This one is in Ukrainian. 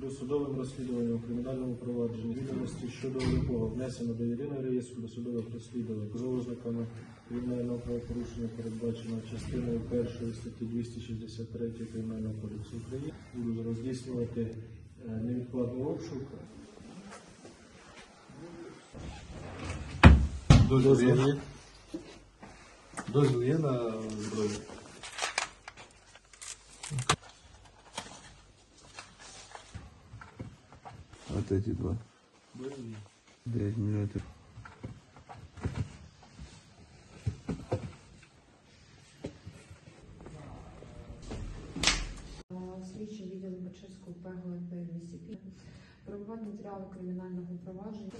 Досудовим розслідуванням у кримінальному провадженні відомості щодо якого внесено до єдиного реєстру досудових розслідувань за ознаками кримінального правопорушення, передбаченого частиною першої статті 263 Кримінального кодексу України, буду здійснювати е, невідкладний обшук. Дозвіл є на зброю? Вот эти два. 9 миллиметров. слідчий відділу матеріали кримінального провадження.